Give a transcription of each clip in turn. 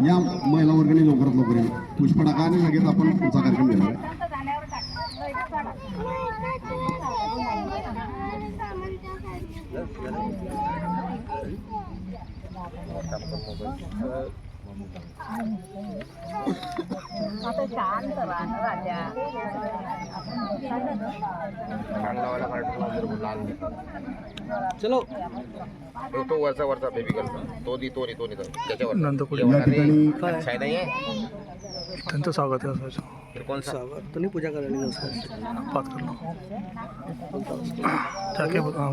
या महिला वर्गाने लवकरात लवकर या पुष्पटाका लगेच आपण पुढचा कार्यक्रम घेणार आहे आता शांत राजा चलो. तो तो वरचा वरचा बेबी गर्ल तो. दी तो नी तो नी त्याच्यावर. नंदकुडी या ठिकाणी छाय नाही आहे? त्यांचं स्वागत आहे असायचं कोण सा तुम्ही पूजा करायला बात करना जाके बोल हाँ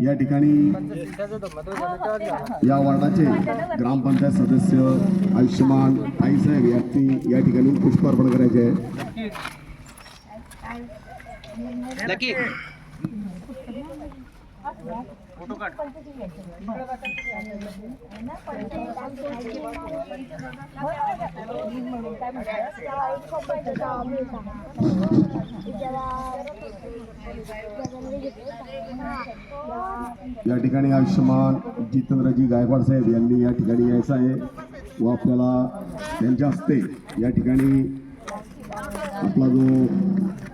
या ठिकाणी या वार्डाचे ग्रामपंचायत सदस्य आयुष्यमान आईसाहेब यांनी या ठिकाणी पुष्प अर्पण करायचे आहे. नक्की या ठिकाणी आयुष्यमान जितेंद्रजी गायकवाड साहेब यांनी या ठिकाणी यायचं आहे. व आपल्याला त्यांच्या हस्ते या ठिकाणी आपला जो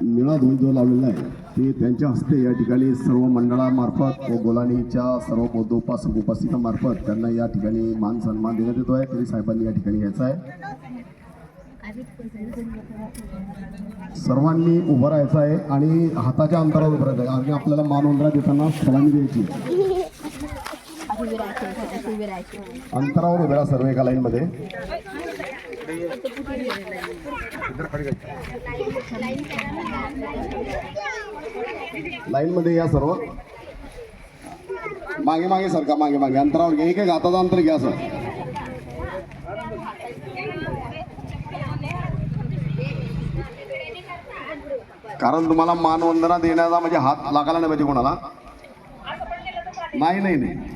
निळा ध्वज जो लावलेला आहे ते त्यांच्या हस्ते या ठिकाणी सर्व मंडळामार्फत व गोलानीच्या सर्व बौद्ध उपासक उपासिकांमार्फत त्यांना या ठिकाणी मान सन्मान देण्यात येतो आहे. तरी साहेबांनी या ठिकाणी यायचं आहे. सर्वांनी उभं राहायचं आहे आणि हाताच्या अंतरावर उभं राहायचं आहे. आणि आपल्याला मान वंदना देताना सलामी द्यायची. अंतरावर उभे राहा सर्व एका लाईनमध्ये. लाईनमध्ये या सर्व. मागे मागे सर का मागे मागे. अंतरावर घ्या एक एक हाताचं अंतर घ्या सर. कारण तुम्हाला मानवंदना देण्याचा म्हणजे हात लागायला नाही पाहिजे कोणाला. नाही नाही नाही.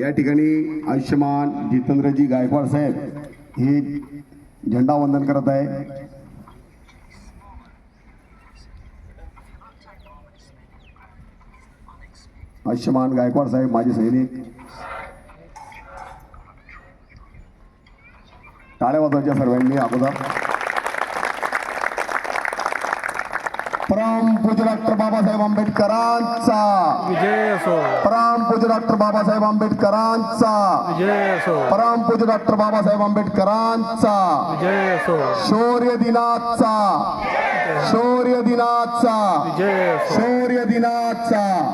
या ठिकाणी आयुष्यमान जितेंद्रजी गायकवाड साहेब हे झेंडा वंदन करत आहे. आयुष्यमान गायकवाड साहेब माझे सैनिक. टाळ्या वाजवायच्या सर्वांनी अगोदर. परम पूज्य डॉक्टर बाबासाहेब आंबेडकरांचा. विजय असो. परम पूज्य डॉक्टर बाबासाहेब आंबेडकरांचा. विजय असो. परम पूज्य डॉक्टर बाबासाहेब आंबेडकरांचा. विजय असो. शौर्य दिनाचा. शौर्य दिनाचा. विजय शौर्य दिनाचा.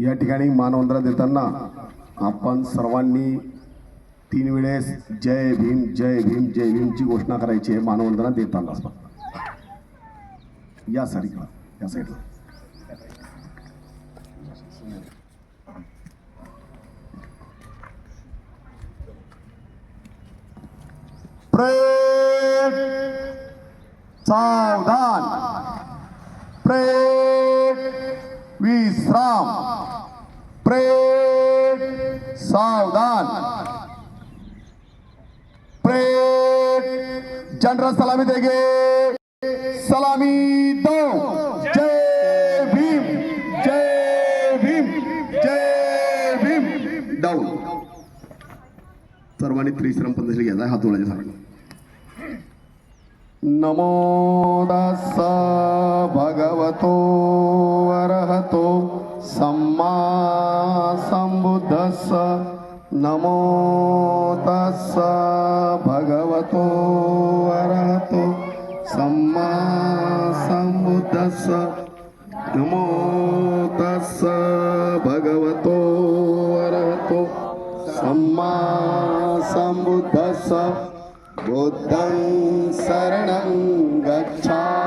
या ठिकाणी मानवंदना देताना आपण सर्वांनी तीन वेळेस जय भीम जय भीम जय भीमची घोषणा करायची आहे मानवंदना देताना. या साईडला या साईडला. प्रेम सावधान. प्रेम विश्राम. प्रेम सावधान। प्रेम जनरल सलामी देंगे। सलामी दो। जय भीम जय भीम जय भीम। डाऊन सर्वांनी त्रिश्रम पद्धतीने घ्यायचा हात जोडायचे सर्वांनी. नमो दास भगवतो अरहतो। सम्मा संबुद्धस्स नमो तस्स भगवतो अरहतो। सम्मा संबुद्धस्स नमो तस्स भगवतो अरहतो। सम्मा संबुद्धस्स बुद्धं शरणं गच्छामि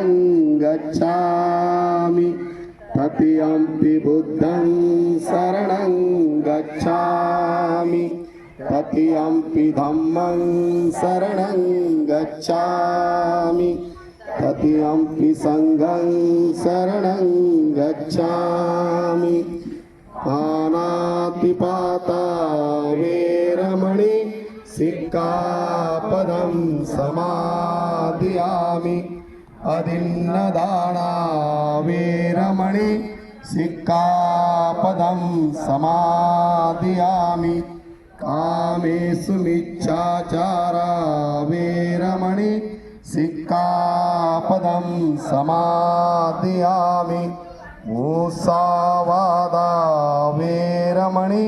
शरणं गच्छामि। तृतीयम्पि बुद्धं शरणं गच्छामि। तृतीयम्पि धम्मं शरणं गच्छामि। तृतीयम्पि सङ्घं शरणं गच्छामि। पानातिपाता वेरमणि सिक्कापदं समादियामि अदिन्नदाना वेरमणि सिक्कापदं समादियामि कामेषु मिच्छाचारा वेरमणि सिक्कापदं समादियामि मूसावादा वेरमणि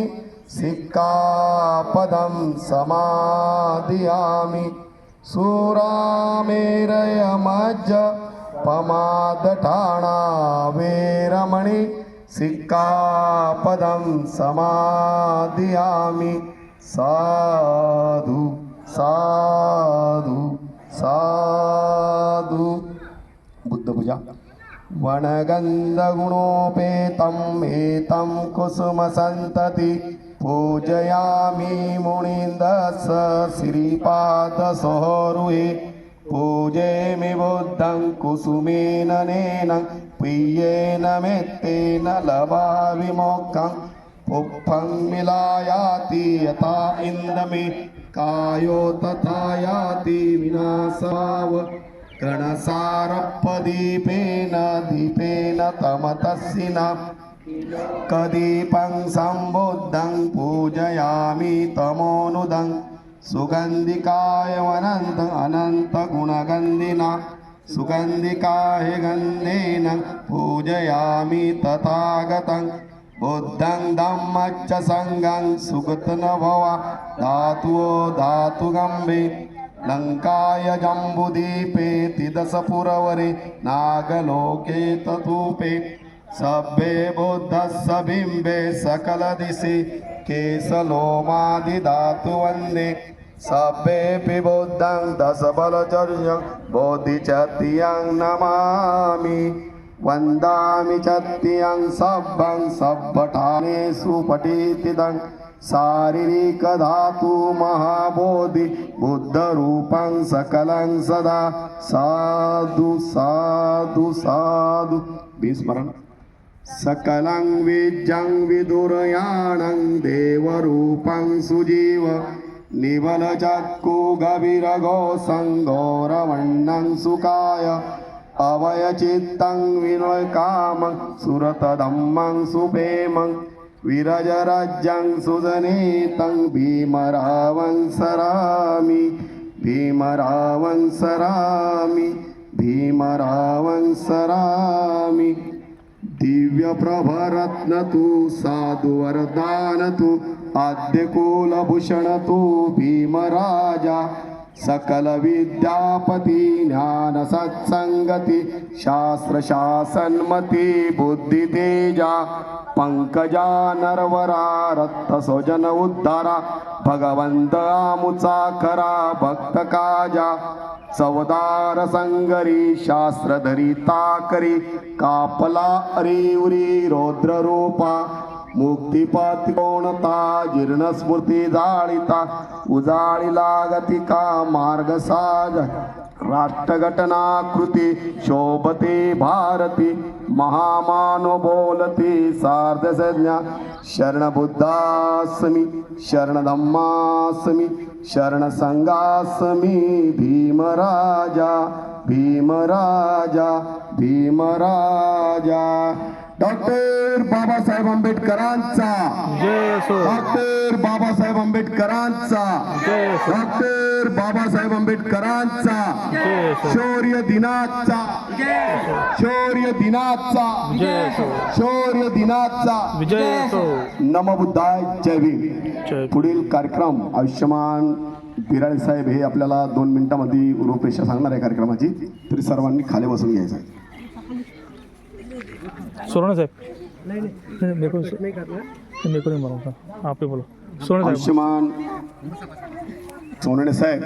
सिक्कापदं समादियामि ಸೂರಾಮೇರಯ ಮಜ್ಜ ಪಮಾದಠಾಣ ವೀರಮಣಿ ಸಿಕ್ಕಾಪದಂ ಸಮಾಧಿಯಾಮಿ. ಸಾಧು ಸಾಧು ಸಾಧು. ಬುದ್ಧಭುಜ ವನಗಂಧಗುಣೋಪೇತಂ ಏತಂ ಕುಸುಮ ಸಂತತಿ. पूजयामि मुनीन्दस श्रीपादसोरुहे पूजेमि बुद्धं कुसुमेन नेन प्रियेन मेत्तेन लभामि मोक्षं पुप्पं मिलायाति यथा इन्दमे कायो तथा याति विनाशाव कणसारप्पदीपेन दीपेन तमतस्सिना कदीपं सम्बुद्धं पूजयामि तमोनुदं सुगन्धिकाय वनन्त अनन्तगुणगन्धिना सुगन्धिकाय गन्धेन पूजयामि तथागतं बुद्धं धम्मच्च सङ्गं सुगतनभवा धातुओ धातुगम्भे लङ्काय जम्बुदीपे तिदशपुरवरे नागलोके ततूपे ಸಬ್ಬೆ ಬುದ್ಧ ಸಬಿಂಬೆ ಸಕಲದಿಸಿ ಕೇಸಲೋಮಾದಿ ಧಾತು ವಂದೇ ಸಬ್ಬೆಪಿ ಬೌದ್ಧಂ ದಸಬಲಚರ್ಯ ಬೋಧಿ ಚತಿಯಂ ನಮಾಮಿ. ವಂದಾಮಿ ಚತಿಯಂ ಸಬ್ಬಂ ಸಬ್ಬಟಾನೆ ಸುಪಟೀತಿದಂ. ಶಾರೀರಿಕ ಧಾತು ಮಹಾಬೋಧಿ ಬುದ್ಧ ರೂಪಂ ಸಕಲಂ ಸದಾ. ಸಾಧು ಸಾಧು ಸಾಧು. ಬಿ ಸ್ಮರಣ. सकलं विज्जं विदुरयाणं देवरूपं सुजीव निबलचक्कुगविरगो सङ्घोरवण्णं सुकाय अवयचित्तं विनयकामं सुरतदम्मं सुपेमं विरजरज्जं सुजनेतं भीमरावं सरामि भीमरावं सरामि भीमरावं सरामि। दिव्यप्रभरत्न तु साधुवरदान तु आद्यकुलभूषण तु भीमराजा सकल विद्यापती ज्ञान सत्संगती शास्त्र शासनमती बुद्धी तेजा पंकजा नरवरा रक्त उद्धारा भगवंत आमुचा खरा भक्त काजा चवदार संगरी शास्त्रधरी ताकरी कापला अरी रौद्ररूपा रौद्र कोणता जीर्ण स्मृती जाळीता उजाळी लागती का मार्ग साज राष्ट्रघटनाकृती शोभते भारती महामानो बोलती सार्ध संज्ञा शरण बुद्धास्मी शरण धम्मास्मी शरण भीमराजा भीमराजा भीमराजा। डॉक्टर बाबासाहेब आंबेडकरांचा. डॉक्टर बाबासाहेब आंबेडकरांचा. डॉक्टर बाबासाहेब आंबेडकरांचा. शौर्य दिनाचा. शौर्य दिनाचा. शौर्य दिनाचा. नमबुद्धाय जय भीम. पुढील कार्यक्रम आयुष्यमान बिराळे साहेब हे आपल्याला दोन मिनिटांमध्ये रूपरेषा सांगणार आहे कार्यक्रमाची. तरी सर्वांनी खाली बसून घ्यायचं आहे. सोना साहेब। नहीं मेरे को नहीं करना मेरे को नहीं मालूम आप ही बोलो। सोना साहेब। आयुष्यमान साहेब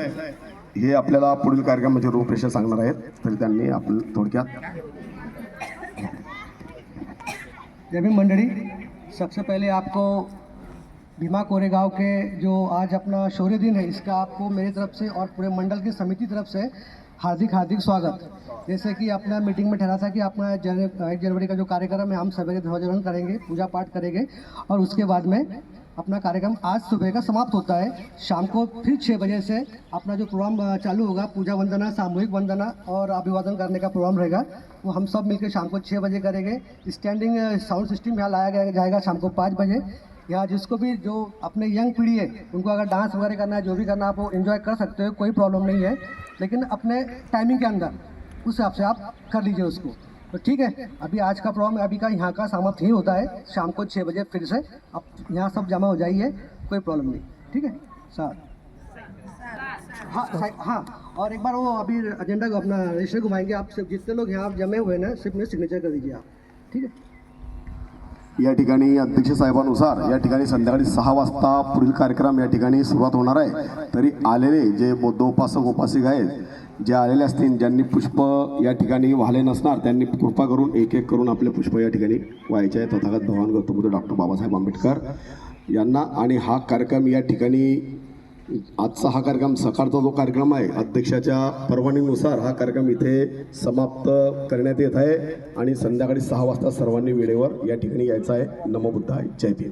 हे आपल्याला पुढील कार्यक्रमाची रूपरेषा सांगणार आहेत तरी त्यांनी आपण थोडक्यात जय भीम मंडली सबसे पहले आपको भीमा कोरेगांव के जो आज अपना शौर्य दिन है इसका आपको मेरी तरफ़ से और पूरे मंडल की समिति तरफ़ से हार्दिक हार्दिक स्वागत। जैसे कि अपना मीटिंग में ठहरा था कि अपना जन, एक जनवरी का जो कार्यक्रम है, हम सवेरे ध्वजारोहण करेंगे, पूजा पाठ करेंगे, और उसके बाद में अपना कार्यक्रम आज सुबह का समाप्त होता है। शाम को फिर छः बजे से अपना जो प्रोग्राम चालू होगा, पूजा वंदना, सामूहिक वंदना और अभिवादन करने का प्रोग्राम रहेगा, वो हम सब मिलकर शाम को छः बजे करेंगे। स्टैंडिंग साउंड सिस्टम यहाँ लाया जाएगा शाम को पाँच बजे। यहाँ जिसको भी जो अपने यंग पीढ़ी है, उनको अगर डांस वगैरह करना है, जो भी करना आप वो इन्जॉय कर सकते हो, कोई प्रॉब्लम नहीं है। लेकिन अपने टाइमिंग के अंदर, उस हिसाब से आप कर लीजिए उसको। तो ठीक है, अभी आज का प्रोग्राम अभी का यहाँ का समाप्त ही होता है। शाम को छः बजे फिर से आप यहाँ सब जमा हो जाइए, कोई प्रॉब्लम नहीं। ठीक है? सर हाँ हाँ। और एक बार वो अभी एजेंडा को अपना रजिस्टर घुमाएँगे आप, सिर्फ़ जितने लोग यहाँ जमे हुए हैं ना, सिर्फ़ में सिग्नेचर कर दीजिए आप। ठीक है? या ठिकाणी अध्यक्ष साहेबानुसार या ठिकाणी संध्याकाळी सहा वाजता पुढील कार्यक्रम या ठिकाणी सुरुवात होणार आहे. तरी आलेले जे बौद्धोपासक उपासिक आहेत जे आलेले असतील ज्यांनी पुष्प या ठिकाणी वाहले नसणार त्यांनी कृपा करून एक एक करून आपले पुष्प या ठिकाणी व्हायचे आहे तथागत भगवान गौतम बुद्ध डॉक्टर बाबासाहेब आंबेडकर यांना आणि हा कार्यक्रम या ठिकाणी आजचा हा कार्यक्रम सकाळचा जो कार्यक्रम आहे अध्यक्षाच्या परवानगीनुसार हा कार्यक्रम इथे समाप्त करण्यात येत आहे आणि संध्याकाळी सहा वाजता सर्वांनी वेळेवर या ठिकाणी यायचं आहे. नमोबुद्धाय जय भीम.